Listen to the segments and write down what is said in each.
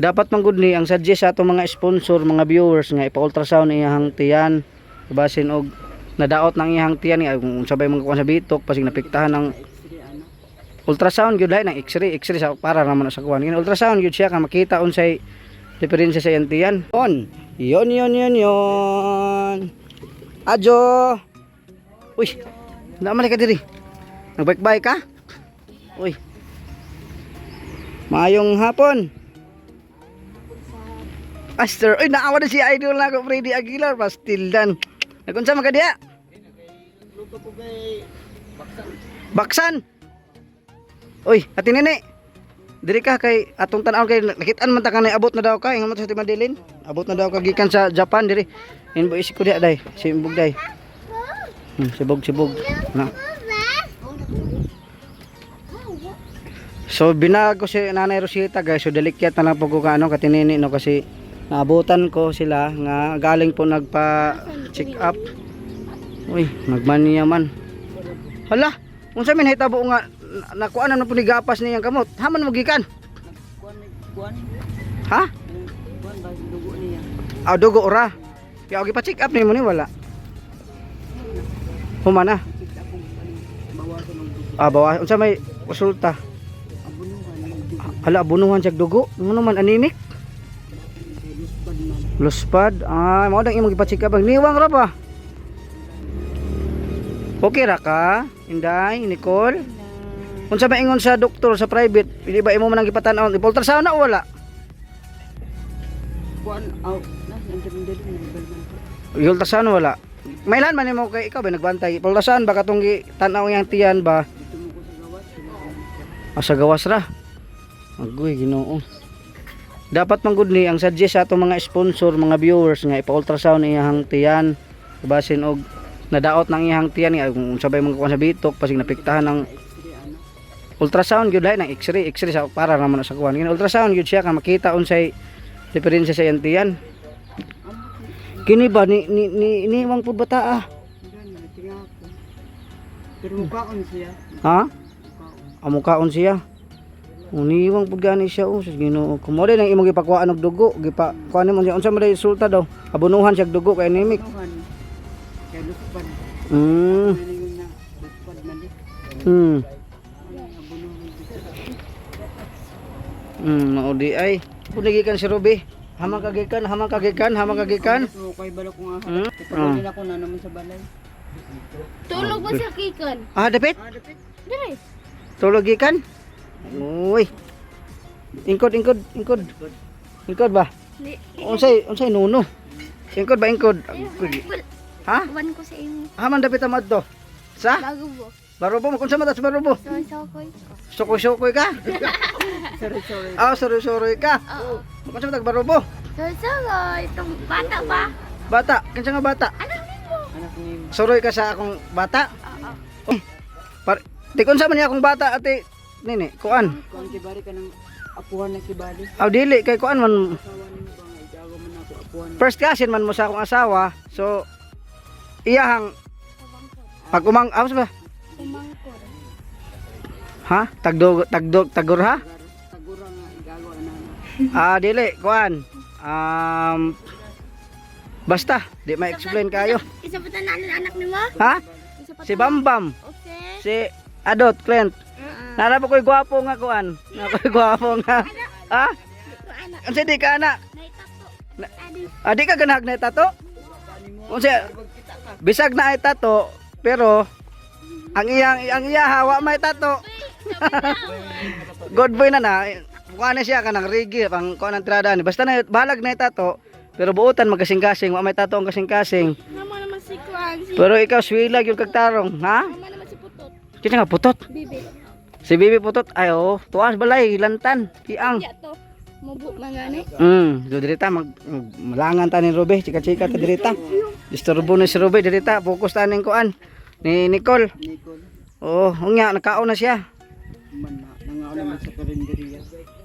dapat man gud ni ang suggest sa atong mga sponsor mga viewers nga ipa-ultrasound iyang tiyan. Basin og nadaot ng iyang tiyan nga kung sabay mga kuha sa bitok pasig napiktahan ng ultrasound gyud lahi ng x-ray x-ray sa para naman sa kuan Kini ultrasound gyud siya ka makita unsay diferensya sa iyang tiyan. On. Yon yon yon yon. Adjo uy naman ka diri. Nagbike ka? Uy. Maayong hapon. Aster, uy naawa na si idol na ako Freddy Aguilar pastildan. Nagunsa man ka diha? Baksan. Uy, ati nene. Diri ka kay atong tan-aw kay nakitaan man ta kanay abot na daw ka ingon mo sa Timadilin. Abot na daw ka gikan sa Japan diri. Inbo isi ko diha day, simbog day. Hmm, sibog sibog. Na. So binag ko si Nanay Rosita guys, so delikyat na lang ko ano katinini no kasi naabutan ko sila nga galing po nagpa check up. Uy, nagmaniya man. Hala, unsa min hitabo nga na- nakuha na po ni gapas niyang kamot. Haman mo gikan. Ha? Ah, dugo ora. Kaya og pa-check up nimo ni wala. Humana. Ah, bawa unsa may resulta? Hala, abunuhan siya dugo. Ano naman anemic? Luspad. Ah, mao dang imong ipa-check up. Niwang ra ba? Okay ra ka? Inday, Nicole? Unsa ba ingon sa doktor sa private? Pili ba imo man ang ipatan-aw? Ipultrasound na o wala? Kuan out na sa na. Ipultrasound na wala? Mailan man nimo kay ikaw ba nagbantay? Ipultrasound ba katong tan-aw yang tiyan ba? Mo sa. Asa gawas ra? Agoy, Ginoo. Dapat man gud ni ang suggest sa atong mga sponsor, mga viewers nga ipa-ultrasound iyang tiyan basin og nadaot ng iyang tiyan nga kung sabay mga sa bitok pasig napiktahan ng ultrasound gyud ng x-ray x-ray sa para naman sa kuan Kini ultrasound gyud siya ka makita unsay diferensya sa iyang tiyan kini ba ni ni ni, ni imong pud bata ah. Pero mukaon siya. ha Mukaon. amukaon siya Uniwang pud gani siya oh sa Ginoo. Kumore nang imong gipakuhaan og dugo, gipa kuan mo siya unsa man resulta daw? Abunuhan siya og dugo kay anemic. Kay. Mm. Hmm. Dito. Hmm, mao di ay. Puligikan si Ruby. Hamang kagikan, hamang kagikan, hamang kagikan. So kay balo ko nga. Hmm? Kapag ko na naman sa balay. Tulog ba sa kikan? Ah, dapit. Ah, dapit. Dire. Tulog gikan. Uy. Ingkod, ingkod, ingkod. Ingkod ba? Unsay, unsay nuno? Ingkod ba ingkod? Ha? Wan ko sa imo. Haman dapit amad to. Sa? Bago mo. Barubo mo kung sa mata sa barubo. Soy-soy. Sukoy-sukoy ka? Sorry, sorry. Ah, sorry-sorry ka. Oo. Kung sa mata barubo. Soy-soy. Itong bata ba? Bata, kinsa nga bata? Anak mo. Anak ni Suroy ka sa akong bata. Oo. Par Tikon sa man akong bata ate nini, kuan. Kuan kibari ka ng apuhan na kibali. Aw dili kay kuan man first cousin man mo sa akong asawa. So iyahang pag umang ah, ba? Umangkor. Ha? Tagdog tagdog tagor ha? Tagura nga igago na na. Ah dili kuan. Um basta di ma-explain kayo. Isa pa na anak ni mo? Ha? Si Bambam, Okay. si Adot Clint. Nara pa ko'y gwapo nga kuan. Nara ko'y gwapo nga. Ha? Anak. Unsa di ka anak? Ah, di ka ganag na tato? Unsa bisag na ay tato pero ang iyang ang iya hawa may tato. Good boy na na. Mukha na siya kanang rigi pang kuan ang trada ni. Basta na balag na tato pero buutan magasing-kasing, wa may tato ang kasing-kasing. Naman Pero ikaw swilag yung kagtarong, ha? Nama naman si Putot. Nga putot. Bibi. Si Bibi putot. Ay oh, tuwas balay lantan. Kiang. Ya to. Mubu mangani. Hmm, do dirita mag, mag malangan ta ni Ruby, chika-chika ta dirita. Disturbo ni si Ruby dirita, focus ta ning kuan ni Nicole. Nicole. Oh, unya nakaon na siya. Man na nangaon naman sa karinderiya.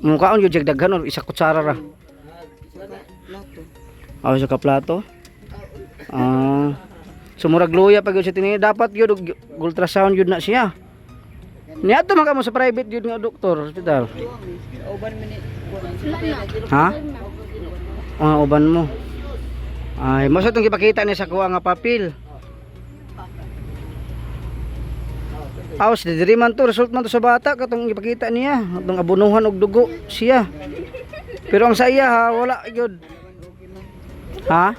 Mukhaon yung daghan or isa kutsara ra. Oh, sa kaplato. Ah. sumurag luya pag yun siya tinini dapat yun ultrasound yun na siya. Niya to man ka mo sa private yun nga doktor, hospital. Uban na. Ha? Ah, uban mo. Ay, mo sa itong ipakita niya sa kuha nga papel. Awas, diri man to, result man to sa bata, katong ipakita niya, katong abunuhan og dugo siya. Pero ang sa iya ha, wala gyud. Ha?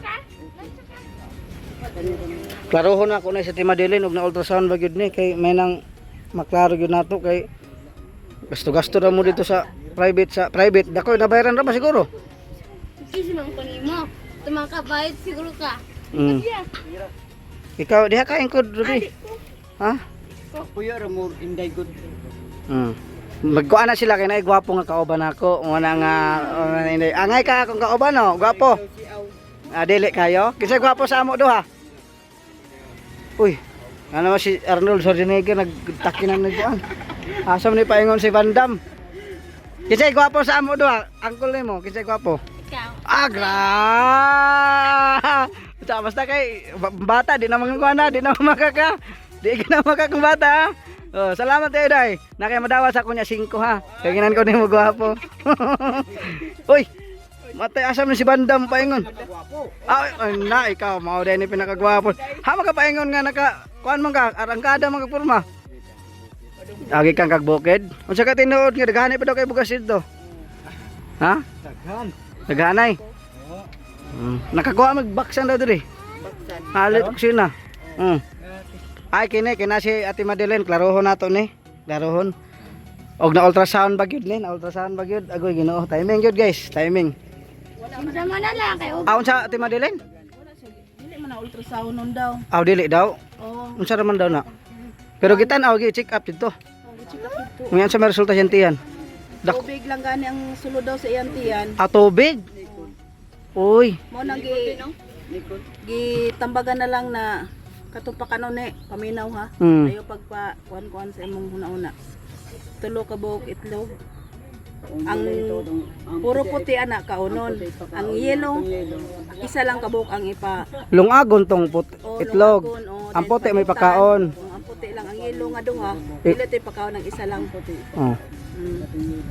Klarohon na ako na sa Timadelin og na ultrasound ba gyud ni kay may nang maklaro gyud nato kay gasto-gasto ra mo dito sa private sa private dako nabayaran ra ba siguro? Kasi mang kunin mo. Tumakabayad siguro ka. Mm. Ikaw diha ka engkod Ruby. Ha? Kuya ra mo inday good. Mm. Magkuha na sila kay naay gwapo nga kauban ako. Una nga na inday. Angay ka akong kauban no, gwapo. Si Aw. Ah, dili kayo. Kasi gwapo sa amo duha. Uy. Ano si Arnold Schwarzenegger nagtakinan na kuan. Asam ni paingon si Van Damme. Kasi gwapo sa amo duha. Angkol nimo, kasi gwapo. Ikaw. Agra! Basta, basta kay ba- bata, di na mga na, di na makaka. Di ka na makakang bata. ha? Oh, salamat tayo day. Na kay madawa sa kunya 5 ha. Kaya ginan ko nimo gwapo. Uy. Matay asam ni si Bandam paingon. Ah, na ikaw mao day ni pinakagwapo. Ha makapaingon nga naka kuan man ka arangkada man ka porma. Agi kang kagbukid. Unsa ka tinuod nga daghani pa daw kay bugas dito? Ha? Daghan. Naghanay. Mm. Nakakuha magbaksan daw diri. Baksan. Halit ko sina. Mm. Ay kini kina si Ate Madeleine klarohon nato ni. Klarohon. Og na ultrasound ba gyud ni? Na ultrasound ba gyud? Agoy Ginoo. Timing gyud guys, timing. Unsa man na lang kayo. Aun sa Ate Madeleine? Dili man na ultrasound nun daw. Aw dili daw. Oo. Unsa raman daw na? Pero gitan aw gi check up dito. Check up ito. Ngayon sa may resulta siyan tiyan. Dak Tubig lang gani ang sulod daw sa iyan tiyan. ah, tubig. Uy. Mo nang gi gitambagan na lang na katupakan ni paminaw ha. Mm. Ayo pagpa kuan kuan sa imong una-una. Tulo ka buok itlog. Ang puro puti anak kaunon. Ang yellow isa lang ka buok ang ipa Lungagon tong put o, itlog. lungagon, o, Ang puti may pakaon. O, ang puti lang ang yellow nga. Eh. Dili tay pakaon ang isa lang puti. Oh. Mm.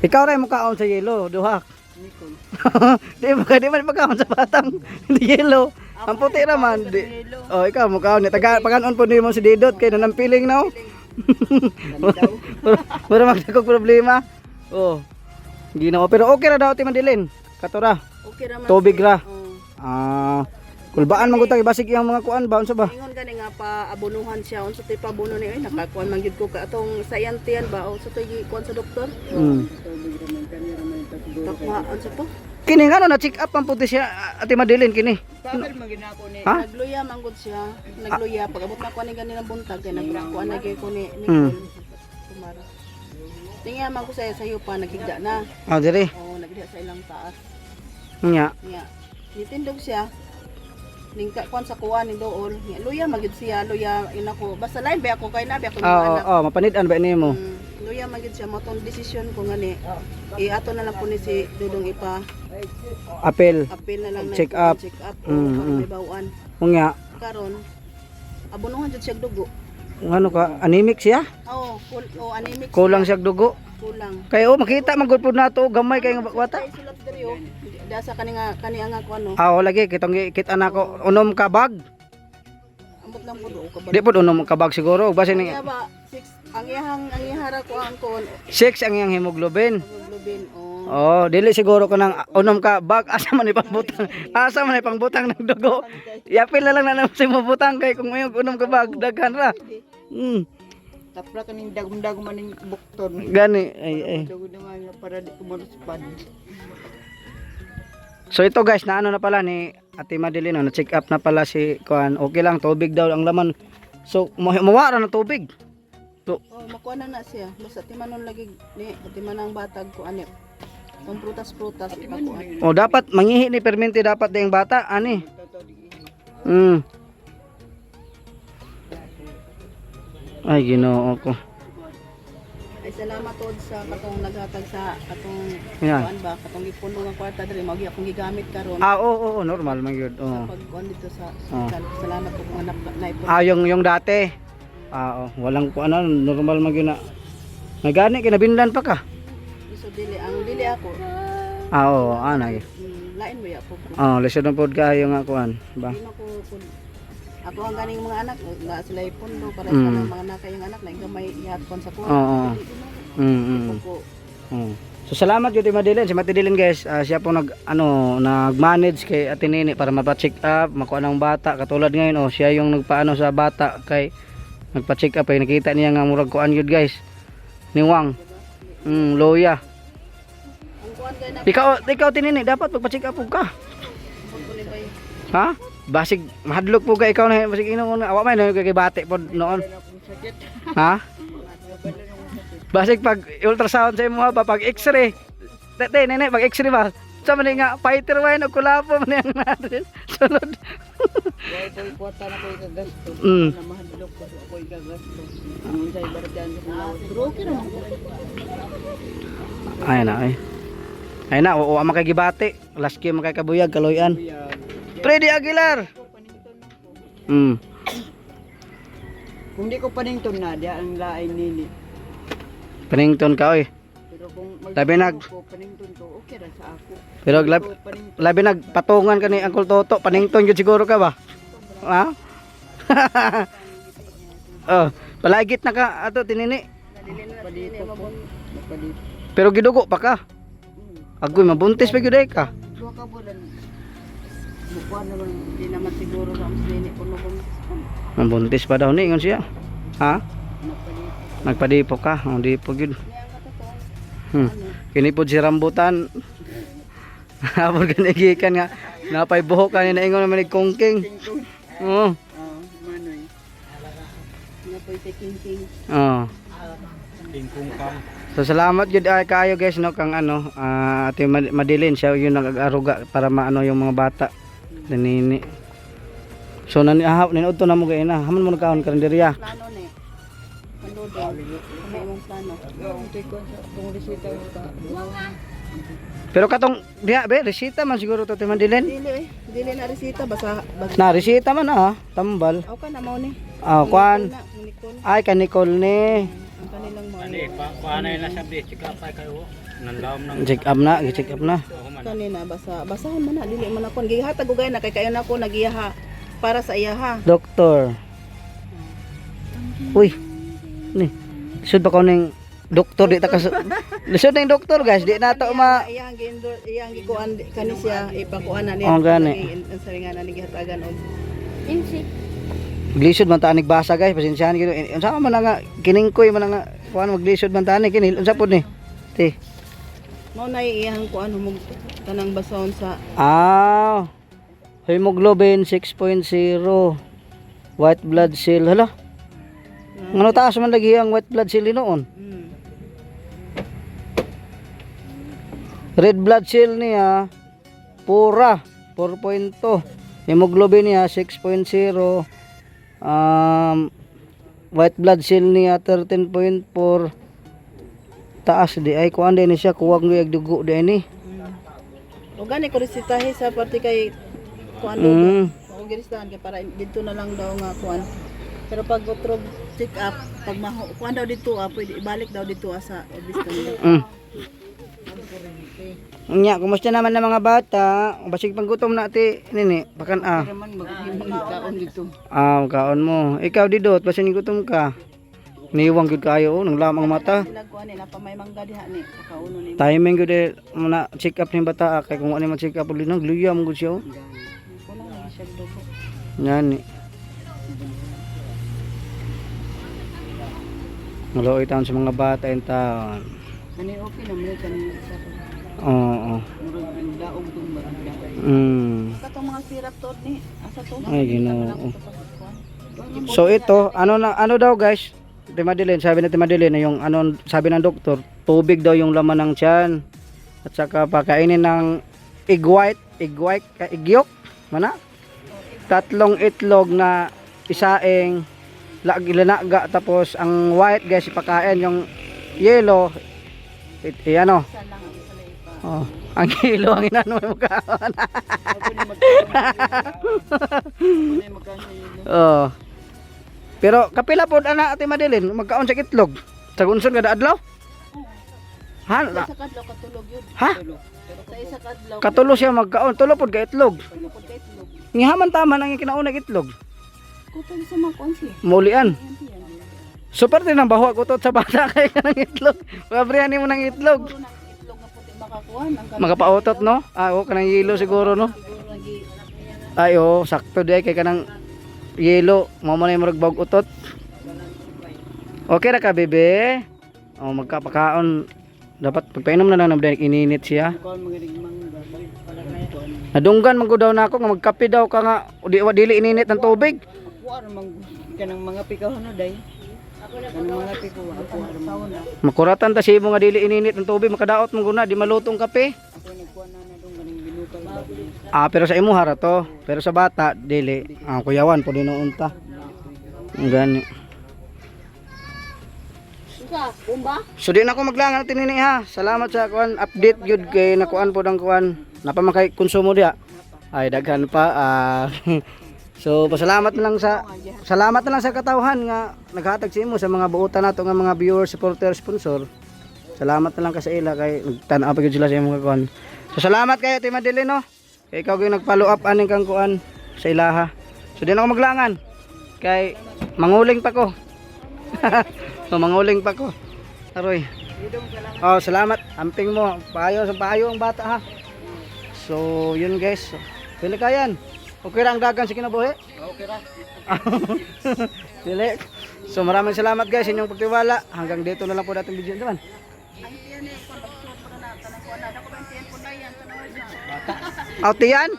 Ikaw ray mo kaon sa yelo, duha. Nikon. di ba di man pagkaon sa batang di yellow. Ang puti naman di. Oh, ikaw mo kaon ni taga paganon po nimo si Didot kay nanang piling now. Pero magdagog problema. Oh. Ginoo pero okay ra daw ti Mandilin. Katura. Okay ra man. Tubig ra. Oo. Ah, kulbaan man gutang ibasig iyang mga kuan ba unsa ba? Ingon gani nga pa abunuhan siya unsa tay pabuno ni ay nakakuan man gyud ko ka atong sa iyantian ba o sa tay kuan sa doktor. Mm. Takwa unsa to? Kini nga na check up ang puti siya ati Madilin kini. Pagal man ginako ni. Nagluya man gud siya. Nagluya pag abot na ko ni ganin ang buntag kay nagkuan na gyud ko ni Mm. Nicole. Tumara. Tingya man ko sa sayo pa naghigda na. Ah, dire. Oo, naghigda sa ilang taas. Nya. Nya. Nitindog siya. Ning kuan sa kuan ni dool. Nya luya magid siya, luya inako. Basta lain ba ako kay nabi ako Ah, oh, anak. oh, mapanid-an ba nimo? Mm, luya magid siya mo tong desisyon ko ngani. I ato na lang po ni si Dudong ipa Apel. appeal na lang na Check up. check up Mm, mm. may bawaan. Unya, Karon abunuhan jud siya dugo. ano ka, anemic siya? Oo, kul oh, anemic Kulang siya. dugo. Kulang. Kaya oh, makita man gud pud nato gamay kay nga bata. Ay sulat diri oh. Dasa kani nga kani nga kuan no. Ah, oh, lagi kitong kita na ko unom ka bag. Ambot lang pud o kabalo. Di pud unom ka bag siguro. Basin ni ba six ang iyahang ang iyahara ko ang kon 6 ang iyang hemoglobin. hemoglobin oh. Oh, dili siguro ko nang unom ka bag asa man ni pangbutang. Asa man ni pangbutang ng dugo. Yapil na lang na naman si mabutang kay kung mayong unom ka bag daghan ra. Hmm, Tapra kaning dagom-dagom maning bukton. gani ay ay. Nga para di ko maruspad. So ito guys, na ano na pala ni Ate Madeline, na check up na pala si Kuan. Okay lang, tubig daw ang laman. So, ma- mawara ng tubig. So, Oh, makuha na na siya. Basta timanon lagi ni timanang batag ko ani. Ang prutas-prutas ipakuan. oh, dapat mangihi ni permente dapat ding bata, ani. Mm. Ay, Ginoo ko. Ay salamat tod sa katong naghatag sa katong Yan. kuan ba katong gipuno nga kwarta diri mao akong gigamit karon Ah, oo, oo, oo, normal man yun. sa Oh. pagkuan dito sa Oh. Salamat po kung anak na ipon. Ah, yung yung dati. Ah, oh, walang ku ano, normal man gyud na. Nagani kinabinlan pa ka. So dili ang dili ako. Ah, oo, anay. Mm, lain mo ya po. Oh, ng pod kayo nga kuan, ba? Di na ko ako ang ganing mga anak na sila ipundo para Mm. sa mga anak kayong anak na gamay ihapon sa kuha. Oo. Mm. mm. Oh. So salamat gyud Madilin, si Madilin guys, ah, siya po nag ano, nag-manage kay Ate Nini para mapa-check up, makuha ng bata. Katulad ngayon oh, siya yung nagpaano sa bata kay nagpa-check up ay nakita niya nga murag kuan gyud guys. Ni Wang. Mm, loya. Ikaw, ikaw tinini, dapat magpa-check up ka. Ha? Basig mahadlok po ka ikaw na basig ingon nga awa may na kay bate pod noon. Ha? Basig pag ultrasound sa imo ba pag x-ray. Tete nene pag x-ray ba. Sa man nga fighter wine og kulapo man yang natin. Way na kagasto. Mm. Na mahadlok ko koy kagasto. Ang say bardan sa Pero okay naman ko. Ay na ay. Ay na, oo, ama kay gibate. Last game kay kabuyag kaloyan. Freddy Aguilar. Mm. Kung di ko panington na, di ang lain nini. Panington ka oy. Pero kung Labi nag ko panington ko, okay ra sa ako. pero lab, labi nagpatungan ka ni Uncle Toto, panington gyud siguro ka ba? Ha? oh, palagit na ka ato tinini. Pero gidugo pa ka. Agoy mabuntis pa gyud ay ka. Dua ka bulan. Mukha naman, di naman siguro sa mas nini kuno kung Mabuntis pa daw ni ingon siya. Ha? Nagpadipo ka, oh, ang katotoo. Hmm. Kini po si rambutan. Habol gani gikan nga napay buhok kanina ingon naman ni kongking. Oo. Ah, manoy. Nga po ite king king. Oh. So salamat gud ay kayo guys no kang ano ah, ate Mad- Madeline siya yung nag-aruga para maano yung mga bata. Nanini. So nani ahap ni udto na mo gay na. Haman mo nagkaon karinderya. Plano ni. Ano imong plano? Kung tiko kung resita ka. Pero katong diha be resita man siguro to ate Madeline. Dili eh. Dili na resita basa basa. Na resita man ah, tambal. Aw ka na mo ni. Ah, kwan. Ay ka Nicole ni. Ang kanilang mo. Paano yun na sabi? Check up ay kayo. Nandaom ng Check up na, check up na. Kanina basa basahan man na dili man ako gihatag ugay na kay kayo na ko nagiyaha para sa iyaha. Doktor. Uy. Ni. Sud pa ko ning doktor di ta ka Lisod na yung doktor guys, di na to ma iyang gi-endor iyang gikuan kani siya ipakuan na niya. Oh, gani. Ang saringan na gihatagan og Insi. Glisod man ta basa guys, pasensyahan gid. Unsa man nga kiningkoy man nga kuan maglisod man ta ni kini. Unsa pud ni? Ti. mao na iyang kuan humog kanang basahon sa Ah. Hemoglobin 6.0. White blood cell. Hala. Ngano taas man lagi ang white blood cell noon? mm, Red blood cell niya pura 4.2. Hemoglobin niya 6.0. Um white blood cell niya 13.4. Taas di ay kuan din siya kuwag ni dugo di ni. O gani ko resitahe sa parte kay kuan. Mm. O giristahan kay para dito na lang daw nga kuan. Pero pag utrog check up, pag maho, kuan daw dito ah, pwede ibalik daw dito ah, sa obistan. Mm. Nya, kumusta naman ng mga bata? Basig pang gutom na ati nini, bakan ah. Ah, kaon mo. Ikaw didot, basig gutom ka. Niwang gud kayo oh, nang lamang mata. Timing gud eh, muna check up ni bata kay kung ano man check up ulit nang luya mo gud siya. oh. Yan ni. Maloy taon sa mga bata in taon. Kani okay na mo kani sa Oo. murag ang daog. Mm. Katong mga sirap to ni asa to? Ay, Ginoo. So ito, ano na ano daw guys? Ate Madeline, sabi ni Ate Madeline na yung ano sabi ng doktor, tubig daw yung laman ng tiyan. At saka pakainin ng egg white, egg white, ka egg yolk, mana? Tatlong itlog na isaing lag ilanaga tapos ang white guys ipakain yung yellow it, i- ano oh, ang yellow ang inano mo kaon ni ni oh Pero kapila pod ana ate Madeline magkaon sa itlog. Sa gunson kada adlaw? Ha? Sa isa kadlaw katulog yun. Ha? Sa isa kadlaw. Katulo siya magkaon, tulo pod ka itlog. Itlog. Ngihaman tama nang kinaunag itlog. Kutong sa mga kuan siya. Mulian. Ayan siya. Super din ang baho ko sa bata kay ka ng itlog. Mabrihan mo ng itlog. Na na. Magapautot no? Ah, o kanang yelo siguro no? Ay oh, sakto di ay kay kanang yelo, mo man yung magbag utot. Okay ra ka bebe? Oh, magkapakaon dapat pagpainom na lang na ininit siya. Nadunggan man ko daw na ako nga magkape daw ka nga di dili ininit ng tubig. Kanang mga pikaw ano day. Makuratan ta siya mo nga dili ininit ng tubig makadaot mo guna di malutong kape. Ah, pero sa imo hara to. Pero sa bata dili. Ah, kuyawan pud gani. Susa, bomba? So di na ako maglangan tinini ha. Salamat sa kuan update gyud kay nakuan po ang kuan. Napamakay konsumo diha. Ay daghan pa. ah. so pasalamat na lang sa salamat na lang sa katawhan nga naghatag sa imo sa mga buotan nato nga mga viewers, supporter, sponsor. Salamat na lang ka sa ila kay nagtan-aw pa sila sa imong kuan. So salamat kayo Ate Madeline no. Kay ikaw gyud nag-follow up aning kang kuan sa ilaha. So di na ako maglangan. Kay manguling pa ko. so, manguling pa ko. Aroy. Oh, salamat. Amping mo. Payo sa payo ang bata ha. So, yun guys. Pili ka yan. Okay ra ang dagan sa kinabuhi? Okay ra. Pili. So, maraming salamat guys sa inyong pagtiwala. Hanggang dito na lang po natin video naman. Yan? Yan.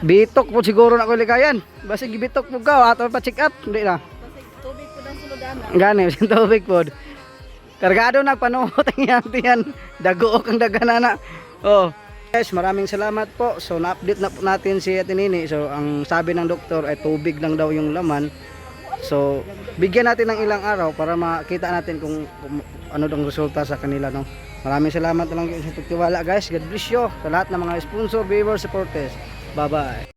Bitok po siguro na ko likayan. Basta gibitok po ka. Ato pa check up. Hindi na. Tubig po ng sulodana. Gani, tubig po. Kargado nagpanuhot ang tiyan. Dagook ang dagana na. Oh. Guys, maraming salamat po. So, na-update na po natin si Ate Nini. So, ang sabi ng doktor ay tubig lang daw yung laman. So, bigyan natin ng ilang araw para makita natin kung, kung ano dong resulta sa kanila. No? Maraming salamat lang sa pagtiwala guys. God bless you sa lahat ng mga sponsor, viewers, supporters. Bye-bye.